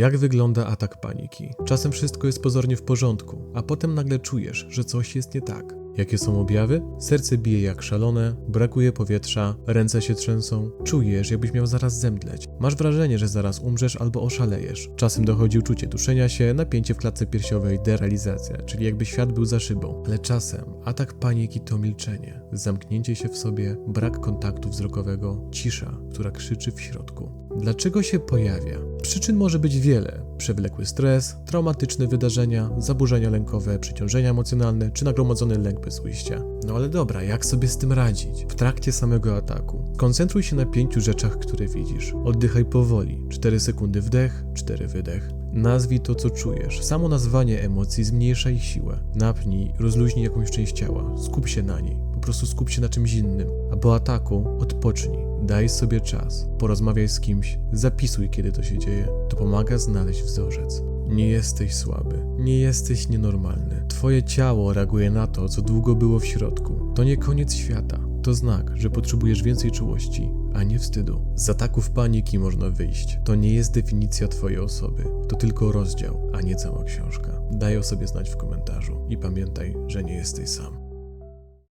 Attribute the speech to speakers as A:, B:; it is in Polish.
A: Jak wygląda atak paniki? Czasem wszystko jest pozornie w porządku, a potem nagle czujesz, że coś jest nie tak. Jakie są objawy? Serce bije jak szalone, brakuje powietrza, ręce się trzęsą, czujesz, jakbyś miał zaraz zemdleć. Masz wrażenie, że zaraz umrzesz albo oszalejesz. Czasem dochodzi uczucie duszenia się, napięcie w klatce piersiowej, derealizacja, czyli jakby świat był za szybą. Ale czasem atak paniki to milczenie, zamknięcie się w sobie, brak kontaktu wzrokowego, cisza, która krzyczy w środku. Dlaczego się pojawia? Przyczyn może być wiele. Przewlekły stres, traumatyczne wydarzenia, zaburzenia lękowe, przeciążenia emocjonalne czy nagromadzony lęk bez ujścia. No ale dobra, jak sobie z tym radzić? W trakcie samego ataku koncentruj się na pięciu rzeczach, które widzisz. Oddychaj powoli. 4 sekundy wdech, 4 wydech. Nazwij to, co czujesz. Samo nazwanie emocji zmniejsza ich siłę. Napnij, rozluźnij jakąś część ciała. Skup się na niej. Po prostu skup się na czymś innym. A po ataku odpocznij. Daj sobie czas. Porozmawiaj z kimś. Zapisuj, kiedy to się dzieje. To pomaga znaleźć wzorzec. Nie jesteś słaby. Nie jesteś nienormalny. Twoje ciało reaguje na to, co długo było w środku. To nie koniec świata. To znak, że potrzebujesz więcej czułości, a nie wstydu. Z ataków paniki można wyjść. To nie jest definicja Twojej osoby. To tylko rozdział, a nie cała książka. Daj o sobie znać w komentarzu i pamiętaj, że nie jesteś sam.